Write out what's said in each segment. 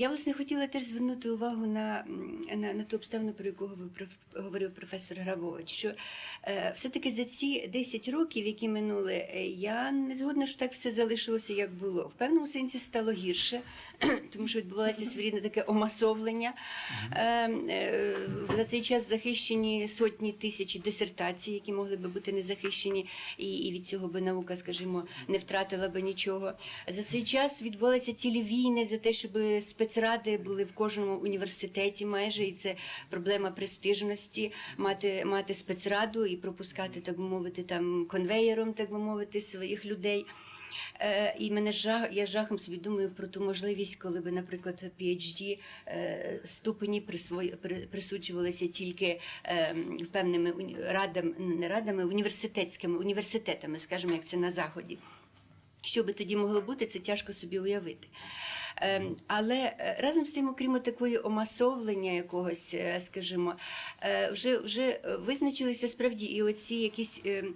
Я власне хотіла теж звернути увагу на, на, на ту обставину, про яку говорив, проф- професор Грабович, що е, все-таки за ці 10 років, які минули, е, я не згодна, що так все залишилося, як було. В певному сенсі стало гірше, тому що відбувалося своєрідне таке омасовлення. Е, е, за цей час захищені сотні тисяч дисертацій, які могли би бути не захищені, і, і від цього би наука, скажімо, не втратила би нічого. За цей час відбувалися цілі війни за те, щоб спецради були в кожному університеті майже, і це проблема престижності, мати, мати спецраду і пропускати, так би мовити, там конвеєром, так би мовити, своїх людей. Е, І мене жах, я жахом собі думаю про ту можливість, коли би, наприклад, PhD е, ступені присуджувалися тільки е, певними радами, не радами, університетськими університетами, скажімо, як це на заході. Що би тоді могло бути, це тяжко собі уявити. Ем, Але е, разом з тим, окрім такої омасовлення якогось, е, скажімо, е, вже, вже визначилися справді і оці якісь ем,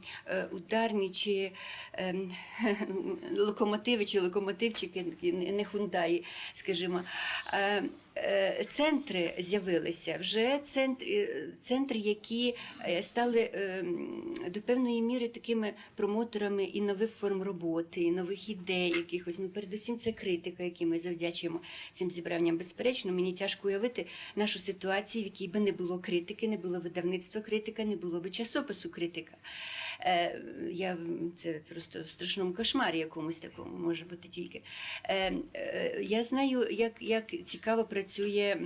ударні чи ем, локомотиви, чи локомотивчики, не хундаї, скажімо. Е, Центри з'явилися вже центри, центри, які е, стали до певної міри такими промоторами і нових форм роботи, і нових ідей, якихось. Ну, передусім, це критика, якій ми завдячуємо цим зібранням. Безперечно, мені тяжко уявити нашу ситуацію, в якій би не було критики, не було видавництва критика, не було би часопису критика. Е, я це просто в страшному кошмарі якомусь такому може бути тільки. Е, е, я знаю, як, як цікаво працює.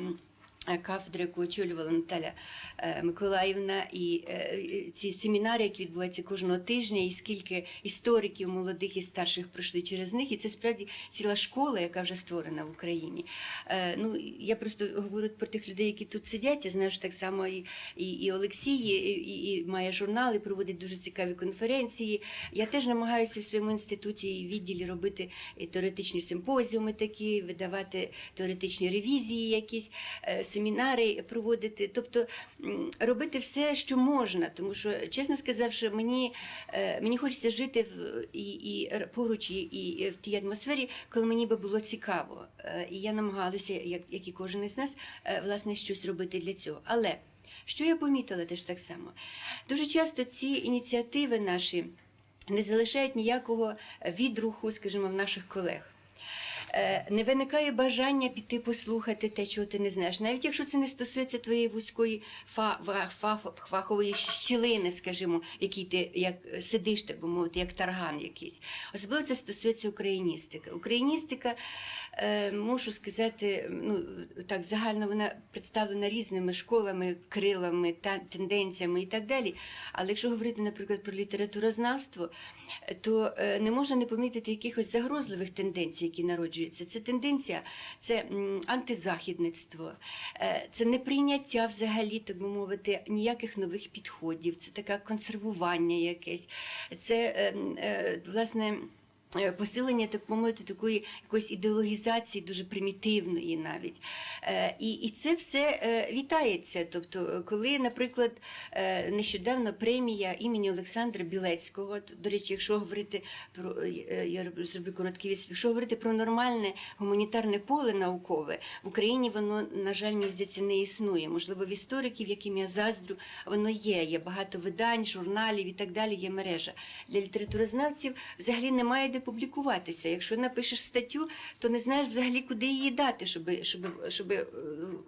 М, Кафедра, яку очолювала Наталя е, Миколаївна, і е, ці семінари, які відбуваються кожного тижня, і скільки істориків молодих і старших пройшли через них, і це справді ціла школа, яка вже створена в Україні. Е, Ну я просто говорю про тих людей, які тут сидять. Я знаю, що так само і, і, і Олексій, і, і, і має журнали, проводить дуже цікаві конференції. Я теж намагаюся в своєму інституті і відділі робити і теоретичні симпозіуми такі, видавати теоретичні ревізії, якісь семінари проводити. Тобто робити все, що можна. Тому що, чесно сказавши, мені, е, мені хочеться жити в і, і поруч, і, і в тій атмосфері, коли мені би було цікаво. Е, І я намагалася, як, як і кожен із нас, е, власне, щось робити для цього. Але що я помітила теж так само? Дуже часто ці ініціативи наші не залишають ніякого відруху, скажімо, в наших колег. Е, Не виникає бажання піти послухати те, чого ти не знаєш, навіть якщо це не стосується твоєї вузької фахової щілини, скажімо, якій ти як сидиш, так би мовити, як тарган якийсь. Особливо це стосується україністики. Україністика, е, можу сказати, ну так загально вона представлена різними школами, крилами, та тенденціями і так далі. Але якщо говорити, наприклад, про літературознавство, то е, не можна не помітити якихось загрозливих тенденцій, які народжуються. Це тенденція, це антизахідництво, е, це неприйняття взагалі, так би мовити, ніяких нових підходів, це таке консервування якесь, це е, м, е, власне. Е, Посилення, так мовити, такої якоїсь ідеологізації, дуже примітивної навіть. Е, І, і це все е, вітається. Тобто, коли, наприклад, нещодавно премія імені Олександра Білецького, то, до речі, якщо говорити про я зроблю короткий відступ, якщо говорити про нормальне гуманітарне поле наукове, в Україні воно, на жаль, мені здається, не існує. Можливо, в істориків, яким я заздрю, воно є. Є багато видань, журналів і так далі, є мережа. Для літературознавців взагалі немає де публікуватися. Якщо напишеш статтю, то не знаєш взагалі, куди її дати, щоб, щоб, щоб е,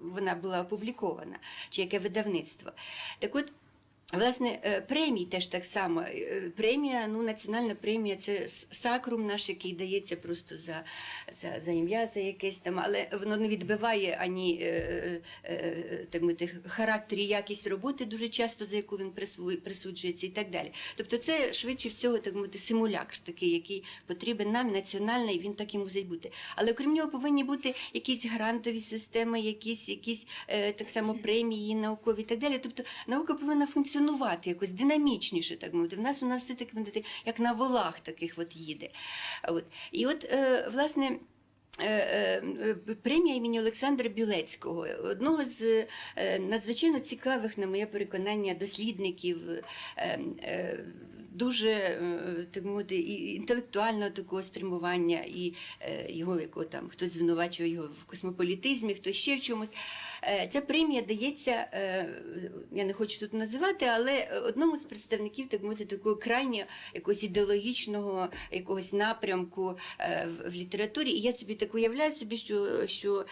вона була опублікована, чи яке видавництво. Так от. Власне, е, премії теж так само. Е, Премія, ну, національна премія це сакрум наш, який дається просто за, за, за ім'я, за якесь там, але воно не відбиває ані е, е, так мовити, характер і якість роботи дуже часто, за яку він присуджується і так далі. Тобто це швидше всього так мовити, симулякр такий, який потрібен нам, національний, він так і мусить бути. Але окрім нього повинні бути якісь грантові системи, якісь, якісь е, так само премії наукові і так далі. Тобто наука повинна функціонувати якось динамічніше, так мовити. В нас вона все таки як на волах таких от їде. От. І от, е, власне. е, е, премія імені Олександра Білецького, одного з е, надзвичайно цікавих, на моє переконання, дослідників. Дуже так мовити, інтелектуального такого спрямування, і його якого там хтось звинувачує його в космополітизмі, хтось ще в чомусь. Е, Ця премія дається, е, я не хочу тут називати, але одному з представників так мовити, такого крайньо якогось ідеологічного якогось напрямку е, в, літературі. І я собі так уявляю собі, що, що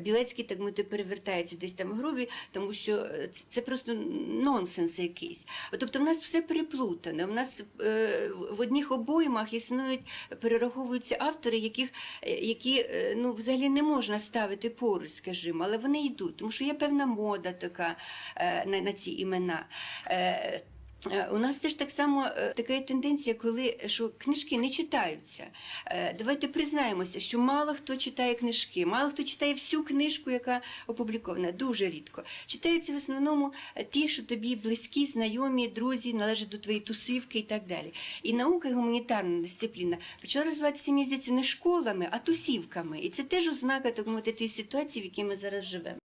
Білецький так мовити, перевертається десь там в гробі, тому що це, просто нонсенс якийсь. Тобто в нас все переплутане. У нас в одних обоймах існують, перераховуються автори, яких, які ну, взагалі не можна ставити поруч, скажімо, але вони йдуть, тому що є певна мода така е, на, на ці імена. Е, Е, У нас теж так само така є тенденція, коли що книжки не читаються. Давайте признаємося, що мало хто читає книжки, мало хто читає всю книжку, яка опублікована, дуже рідко. Читаються в основному ті, що тобі близькі, знайомі, друзі, належать до твоєї тусівки і так далі. І наука і гуманітарна дисципліна почала розвиватися, мені не школами, а тусівками. І це теж ознака так мовити, тієї ситуації, в якій ми зараз живемо.